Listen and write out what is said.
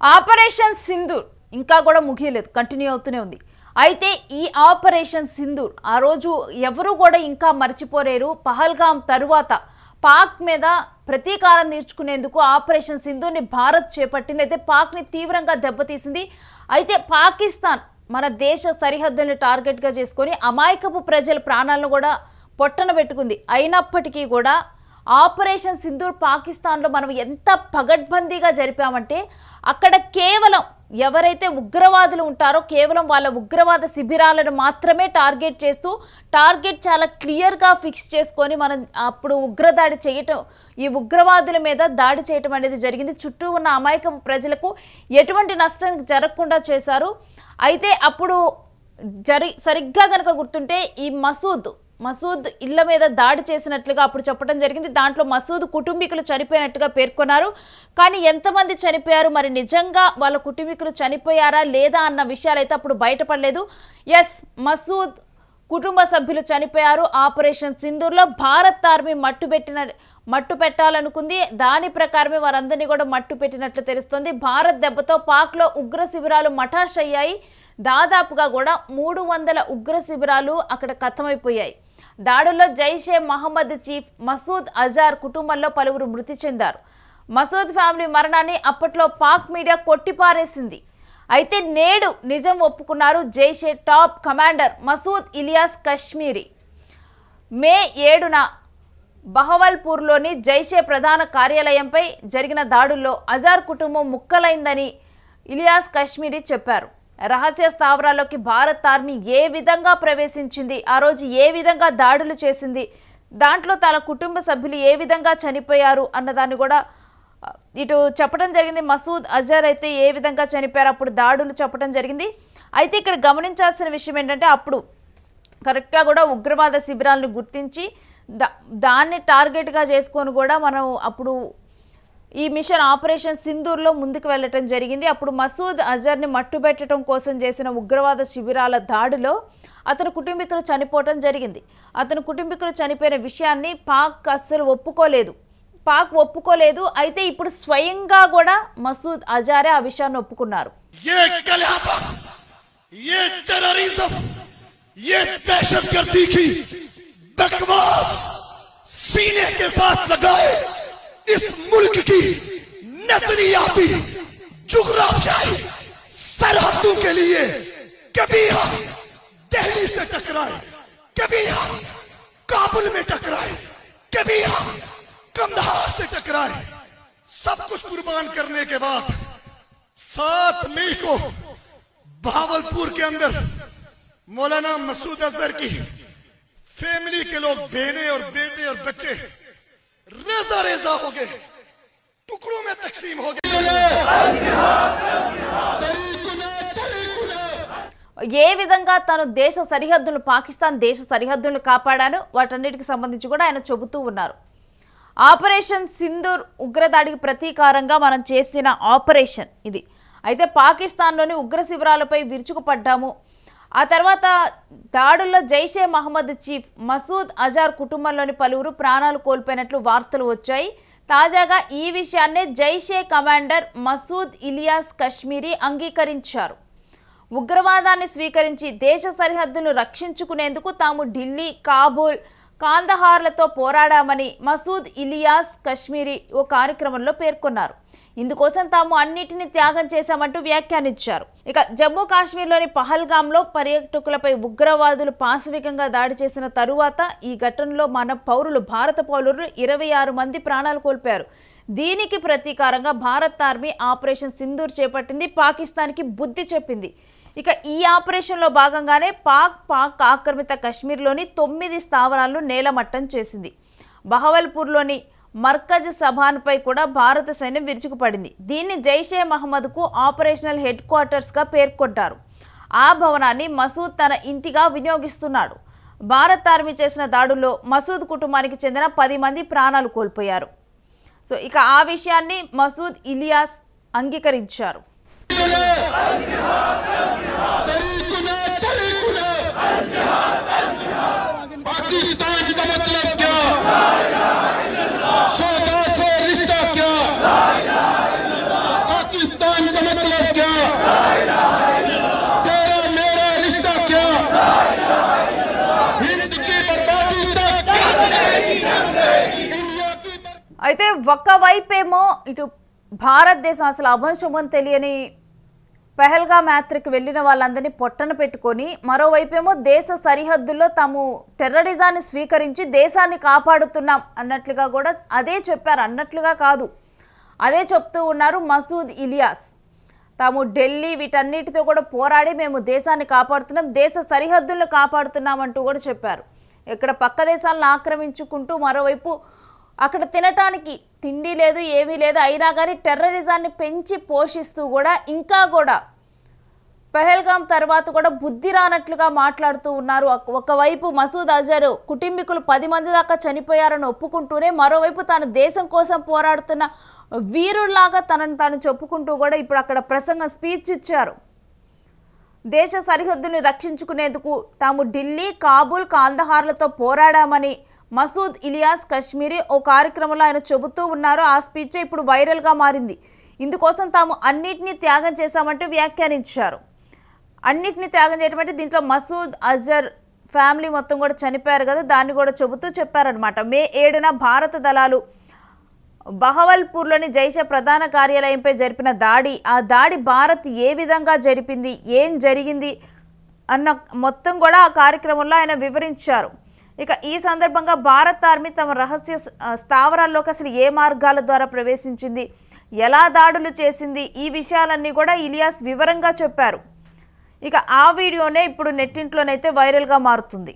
Operation Sindoor ఇంకా కూడా ముగియలేదు continue అవుతూనే ఉంది. అయితే ఈ ఆపరేషన్ సింధూర్ ఆ రోజు ఎవరు కూడా ఇంకా మర్చిపోలేరు. పహల్గాం తరువాత పాక్ మీద ప్రతీకారం తీర్చుకునేందుకు ఆపరేషన్ సింధూర్ని భారత్ చేపట్టింది. అయితే పాక్ని తీవ్రంగా దెబ్బతీసింది. అయితే పాకిస్తాన్ మన దేశ సరిహద్దుల్ని టార్గెట్గా చేసుకొని అమాయకపు ప్రజల ప్రాణాలను కూడా పొట్టన పెట్టుకుంది. అయినప్పటికీ కూడా ఆపరేషన్ సింధూర్ పాకిస్తాన్లో మనం ఎంత పగడ్బందీగా జరిపామంటే అక్కడ కేవలం ఎవరైతే ఉగ్రవాదులు ఉంటారో కేవలం వాళ్ళ ఉగ్రవాద శిబిరాలను మాత్రమే టార్గెట్ చేస్తూ టార్గెట్ చాలా క్లియర్గా ఫిక్స్ చేసుకొని మనం అప్పుడు ఉగ్రదాడి చేయటం ఈ ఉగ్రవాదుల మీద దాడి చేయటం అనేది జరిగింది. చుట్టూ ఉన్న అమాయక ప్రజలకు ఎటువంటి నష్టం జరగకుండా చేశారు. అయితే అప్పుడు జరి సరిగ్గా కనుక గుర్తుంటే ఈ మసూద్ మసూద్ ఇళ్ళ మీద దాడి చేసినట్లుగా అప్పుడు చెప్పడం జరిగింది. దాంట్లో మసూద్ కుటుంబీకులు చనిపోయినట్టుగా పేర్కొన్నారు. కానీ ఎంతమంది చనిపోయారు? మరి నిజంగా వాళ్ళ కుటుంబీకులు చనిపోయారా లేదా అన్న విషయాలు అయితే అప్పుడు బయటపడలేదు. ఎస్ మసూద్ కుటుంబ సభ్యులు చనిపోయారు. ఆపరేషన్ సింధూర్లో భారత్ ఆర్మీ మట్టు పెట్టిన మట్టు పెట్టాలనుకుంది. దాని ప్రకారమే వారందరినీ కూడా మట్టు పెట్టినట్లు తెలుస్తోంది. భారత్ దెబ్బతో పాక్లో ఉగ్ర శిబిరాలు మఠాష్ అయ్యాయి దాదాపుగా కూడా మూడు వందల ఉగ్ర శిబిరాలు అక్కడ ఖతమైపోయాయి దాడుల్లో జైషే మహమ్మద్ చీఫ్ మసూద్ అజార్ కుటుంబంలో పలువురు మృతి చెందారు. మసూద్ ఫ్యామిలీ మరణాన్ని అప్పట్లో పాక్ మీడియా కొట్టిపారేసింది. అయితే నేడు నిజం ఒప్పుకున్నారు Jaish top commander Masood Ilyas Kashmiri. May ఏడున బహవల్పూర్లోని జైషే ప్రధాన కార్యాలయంపై జరిగిన దాడుల్లో అజార్ కుటుంబం ముక్కలైందని ఇలియాస్ కశ్మీరీ చెప్పారు. రహస్య స్థావరాల్లోకి భారత్ ఆర్మీ ఏ విధంగా ప్రవేశించింది? ఆ రోజు ఏ విధంగా దాడులు చేసింది? దాంట్లో తన కుటుంబ సభ్యులు ఏ విధంగా చనిపోయారు అన్నదాన్ని కూడా ఇటు చెప్పడం జరిగింది. మసూద్ అజర్ అయితే ఏ విధంగా చనిపోయారు? అప్పుడు దాడులు చెప్పడం జరిగింది. అయితే ఇక్కడ గమనించాల్సిన విషయం ఏంటంటే అప్పుడు కరెక్ట్గా కూడా ఉగ్రవాద శిబిరాలను గుర్తించి దా దాన్ని టార్గెట్గా చేసుకొని కూడా మనం అప్పుడు ఈ మిషన్ ఆపరేషన్ సింధూర్లో ముందుకు వెళ్ళటం జరిగింది. అప్పుడు మసూద్ అజర్ని మట్టుబెట్టడం కోసం చేసిన ఉగ్రవాద శిబిరాల దాడిలో అతని కుటుంబీకులు చనిపోవటం జరిగింది. అతని కుటుంబీకులు చనిపోయిన విషయాన్ని పాక్ అస్సలు ఒప్పుకోలేదు. పాక్ ఒప్పుకోలేదు. అయితే ఇప్పుడు స్వయంగా కూడా మసూద్ అజారే ఆ విషయాన్ని ఒప్పుకున్నారు. ये اس ملک کی نظریاتی جغرافیائی سرحدوں کے لیے کبھی ہم دہلی سے ٹکرائے، کبھی ہم کابل میں ٹکرائے، کبھی ہم کندھار سے ٹکرائے۔ سب کچھ قربان کرنے کے بعد سات مئی کو بہاولپور کے اندر مولانا مسعود اظہر کی فیملی کے لوگ بہنیں اور بیٹے اور بچے रेजा रेजा हो गए टुकड़ों में तकसीम हो गए ఏ విధంగా తను దేశ సరిహద్దులు పాకిస్తాన్ దేశ సరిహద్దులను కాపాడాను వాటన్నిటికి సంబంధించి కూడా ఆయన చెబుతూ ఉన్నారు ఆపరేషన్ సింధూర్ ఉగ్రదాడికి ప్రతీకారంగా మనం చేసిన ఆపరేషన్ ఇది అయితే పాకిస్తాన్లోని ఉగ్ర శిబిరాలపై విరుచుకుపడ్డాము ఆ తర్వాత దాడుల్లో జైషే మహమ్మద్ చీఫ్ మసూద్ అజార్ కుటుంబంలోని పలువురు ప్రాణాలు కోల్పోయినట్లు వార్తలు వచ్చాయి. తాజాగా ఈ విషయాన్నే జైషే కమాండర్ మసూద్ ఇలియాస్ కశ్మీరీ అంగీకరించారు. ఉగ్రవాదాన్ని స్వీకరించి దేశ సరిహద్దును రక్షించుకునేందుకు తాము ఢిల్లీ కాబూల్ కాందహార్లతో పోరాడామని మసూద్ ఇలియాస్ కశ్మీరీ ఓ కార్యక్రమంలో పేర్కొన్నారు. ఇందుకోసం తాము అన్నిటిని త్యాగం చేశామంటూ వ్యాఖ్యానించారు. ఇక జమ్మూ కాశ్మీర్లోని పహల్గాంలో పర్యాటకులపై ఉగ్రవాదులు పాశవికంగా దాడి చేసిన తరువాత ఈ ఘటనలో మన పౌరులు భారత పౌరులు ఇరవై ఆరు మంది ప్రాణాలు కోల్పోయారు. దీనికి ప్రతీకారంగా భారత్ ఆర్మీ ఆపరేషన్ సింధూర్ చేపట్టింది పాకిస్తాన్కి బుద్ధి చెప్పింది. ఇక ఈ ఆపరేషన్లో భాగంగానే పాక్ పాక్ ఆక్రమిత కశ్మీర్లోని తొమ్మిది స్థావరాలను నేలమట్టం చేసింది. బహవల్పూర్లోని మర్కజ్ సభాన్పై కూడా భారత సైన్యం విరుచుకుపడింది. దీన్ని జైషే మహమ్మద్కు ఆపరేషనల్ హెడ్ క్వార్టర్స్గా పేర్కొంటారు. ఆ భవనాన్ని మసూద్ తన ఇంటిగా వినియోగిస్తున్నాడు. భారత్ ఆర్మీ చేసిన దాడుల్లో మసూద్ కుటుంబానికి చెందిన పది మంది ప్రాణాలు కోల్పోయారు. సో ఇక ఆ విషయాన్ని మసూద్ ఇలియాస్ అంగీకరించారు. पाकिस्तान का मतलब क्या सौदा से रिश्ता क्या पाकिस्तान का का मतलब क्या तेरा मेरा रिश्ता क्या हिंद की बर्बादी तक इंडिया की बर्बादी అయితే ఒక్కవైపేమో ఇటు భారతదేశం అసలు అభంశుభం తెలియని పెహల్గా యాత్రకు వెళ్ళిన వాళ్ళందరినీ పొట్టన పెట్టుకొని మరోవైపేమో దేశ సరిహద్దుల్లో తాము టెర్రరిజాన్ని స్వీకరించి దేశాన్ని కాపాడుతున్నాం అన్నట్లుగా కూడా అదే చెప్పారు. అన్నట్లుగా కాదు. అదే చెప్తూ ఉన్నారు మసూద్ ఇలియాస్. తాము ఢిల్లీ వీటన్నిటితో కూడా పోరాడి మేము దేశాన్ని కాపాడుతున్నాం దేశ సరిహద్దులను కాపాడుతున్నామంటూ కూడా చెప్పారు. ఇక్కడ పక్క దేశాలను ఆక్రమించుకుంటూ మరోవైపు అక్కడ తినటానికి తిండి లేదు ఏమీ లేదు. అయినా కానీ టెర్రరిజాన్ని పెంచి పోషిస్తూ కూడా ఇంకా కూడా పెహల్గాం తర్వాత కూడా బుద్ధి రానట్లుగా మాట్లాడుతూ ఉన్నారు. ఒకవైపు మసూద్ అజర్ కుటుంబీకులు పది మంది దాకా చనిపోయారని ఒప్పుకుంటూనే మరోవైపు తాను దేశం కోసం పోరాడుతున్న వీరుల్లాగా తనను తాను చెప్పుకుంటూ కూడా ఇప్పుడు అక్కడ ప్రసంగం స్పీచ్ ఇచ్చారు. దేశ సరిహద్దుని రక్షించుకునేందుకు తాము ఢిల్లీ కాబూల్ కాందహార్లతో పోరాడామని మసూద్ ఇలియాస్ కశ్మీరీ ఓ కార్యక్రమంలో ఆయన చెబుతూ ఉన్నారు. ఆ స్పీచ్ ఇప్పుడు వైరల్గా మారింది. ఇందుకోసం తాము అన్నిటినీ త్యాగం చేశామంటూ వ్యాఖ్యానించారు. అన్నిటినీ త్యాగం చేయటం అంటే దీంట్లో మసూద్ అజర్ ఫ్యామిలీ మొత్తం కూడా చనిపోయారు కదా దాన్ని కూడా చెబుతూ చెప్పారనమాట మే ఏడున భారత దళాలు బహవల్పూర్లోని జైషే ప్రధాన కార్యాలయంపై జరిపిన దాడి ఆ దాడి భారత్ ఏ విధంగా జరిపింది ఏం జరిగింది అన్న మొత్తం కూడా ఆ కార్యక్రమంలో ఆయన వివరించారు. ఇక ఈ సందర్భంగా భారత్ ఆర్మీ తమ రహస్య స్థావరాల్లోకి అసలు ఏ మార్గాల ద్వారా ప్రవేశించింది ఎలా దాడులు చేసింది ఈ విషయాలన్నీ కూడా ఇలియాస్ వివరంగా చెప్పారు. ఇక ఆ వీడియోనే ఇప్పుడు నెట్టింట్లోనైతే వైరల్గా మారుతుంది.